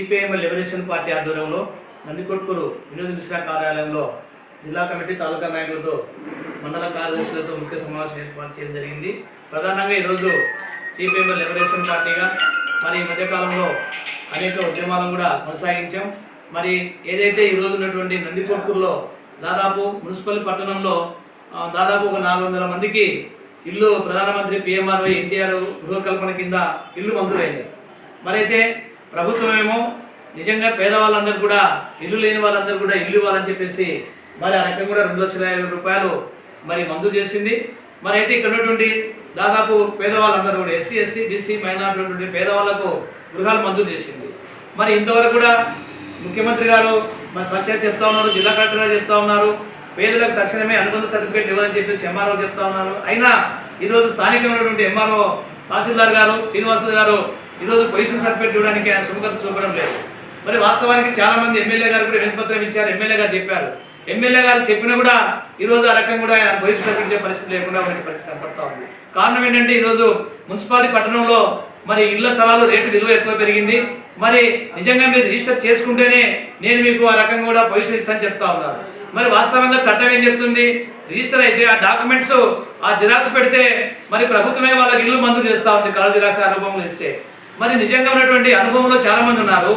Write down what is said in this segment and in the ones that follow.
Liberation party ఆధ్వర్యంలో నందికొట్కూరు వినోద్ మిశ్రా కార్యాలయంలో జిల్లా కమిటీ తాలూకా నాయకులతో మండల కార్యదర్శులతో ముఖ్య సమావేశం ఏర్పాటు చేయడం జరిగింది. ప్రధానంగా ఈరోజు సిపిఎం లిబరేషన్ పార్టీగా మరి ఈ మధ్యకాలంలో అనేక ఉద్యమాలను కూడా కొనసాగించాం. మరి ఏదైతే ఈరోజు ఉన్నటువంటి నందికొట్కూరులో దాదాపు మున్సిపల్ పట్టణంలో దాదాపు ఒక నాలుగు వందల మందికి ఇల్లు ప్రధానమంత్రి పిఎంఆర్వై ఎన్టీఆర్ గృహకల్పన కింద ఇల్లు మంజూరైంది. మరైతే ప్రభుత్వం ఏమో నిజంగా పేదవాళ్ళందరూ కూడా ఇల్లు లేని వాళ్ళందరూ కూడా ఇల్లు ఇవ్వాలని చెప్పేసి మరి ఆ రకంగా కూడా రెండు లక్షల యాభై రూపాయలు మరి మంజూరు చేసింది. మరి అయితే ఇక్కడ ఉన్నటువంటి దాదాపు పేదవాళ్ళందరూ కూడా ఎస్సీ ఎస్టీ బీసీ మైనార్టీ పేదవాళ్ళకు పేదవాళ్ళకు గృహాలు మంజూరు చేసింది. మరి ఇంతవరకు కూడా ముఖ్యమంత్రి గారు మరి స్వచ్ఛత చెప్తా ఉన్నారు జిల్లా కలెక్టర్ గారు చెప్తా ఉన్నారు పేదలకు తక్షణమే అనుబంధ సర్టిఫికేట్ ఇవ్వాలని చెప్పేసి ఎంఆర్ఓ చెప్తా ఉన్నారు. అయినా ఈరోజు స్థానికమైనటువంటి ఎంఆర్ఓ తహసీల్దార్ గారు శ్రీనివాసులు గారు ఈరోజు పొజిషన్ సర్టిఫికేట్ ఇవ్వడానికి ఆయన సుముఖత చూపడం లేదు. మరి వాస్తవానికి చాలామంది ఎమ్మెల్యే గారు కూడా వినతిపత్రం ఇచ్చారు ఎమ్మెల్యే గారు చెప్పారు. ఎమ్మెల్యే గారు చెప్పినా కూడా ఈరోజు ఆ రకంగా కూడా ఆయన పొజిషన్ సర్టిఫికేట్ పరిస్థితి లేకుండా ఉండే పరిస్థితి కనపడతా ఉంది. కారణం ఏంటంటే ఈరోజు మున్సిపాలిటీ పట్టణంలో మరి ఇళ్ళ స్థలాలు రేటు విలువ ఎక్కువ పెరిగింది. మరి నిజంగా మీరు రిజిస్టర్ చేసుకుంటేనే నేను మీకు ఆ రకంగా కూడా పొజిషన్ ఇస్తానని చెప్తా ఉన్నారు. మరి వాస్తవంగా చట్టం ఏం చెప్తుంది? రిజిస్టర్ అయితే ఆ డాక్యుమెంట్స్ ఆ జిరాక్స్ పెడితే మరి ప్రభుత్వమే వాళ్ళకి ఇల్లు మంజూరు చేస్తా ఉంది కళ జిరాక్స్ అనుభవంలో ఇస్తే. మరి నిజంగా ఉన్నటువంటి అనుభవంలో చాలామంది ఉన్నారు.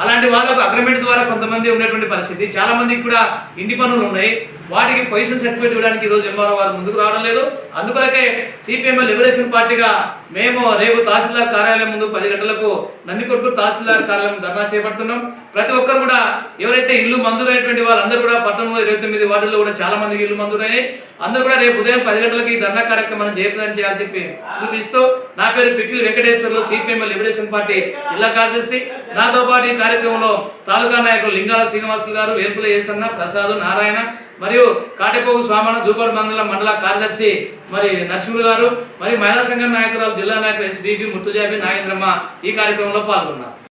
అలాంటి వాళ్ళకు అగ్రిమెంట్ ద్వారా కొంతమంది ఉన్నటువంటి పరిస్థితి. చాలామందికి కూడా ఇంటి పనులు ఉన్నాయి. వాటికి పొజిషన్ సర్టిఫికేట్ ఇవ్వడానికి ఈరోజు ఎంఆర్ఓ వారు ముందుకు రావడం లేదు. అందుకొరకే సిపిఎం లిబరేషన్ పార్టీగా మేము రేపు తహసీల్దార్ కార్యాలయం ముందు పది గంటలకు నందికొట్కూరు తహసీల్దార్ కార్యాలయం ధర్నా చేపడుతున్నాం. ప్రతి ఒక్కరు కూడా ఎవరైతే ఇల్లు మంజూరైనటువంటి వాళ్ళందరూ కూడా పట్టణంలో ఇరవై తొమ్మిది వార్డుల్లో కూడా చాలా మందికి ఇల్లు మంజూరైనాయి. అందరూ కూడా రేపు ఉదయం పది గంటలకి ఈ ధర్నా కార్యక్రమం జయప్రదం చేయాలని చెప్పి పిలుపునిస్తూ నా పేరు Pikkili Venkateswarlu CPM liberation party జిల్లా కార్యదర్శి. నాతో పాటు ఈ కార్యక్రమంలో తాలూకా నాయకులు లింగాల శ్రీనివాసులు గారు వేల్పుల ఏసన్న ప్రసాద్ నారాయణ మరియు కాటేపోగు స్వామన జూపాడు మండలం మండల కార్యదర్శి మరి నరసింహులు గారు మరియు మహిళా సంఘం నాయకురాలు జిల్లా నాయకులు ఎస్బీబీ ముత్తుజాబి నాగేంద్రమ్మ ఈ కార్యక్రమంలో పాల్గొన్నారు.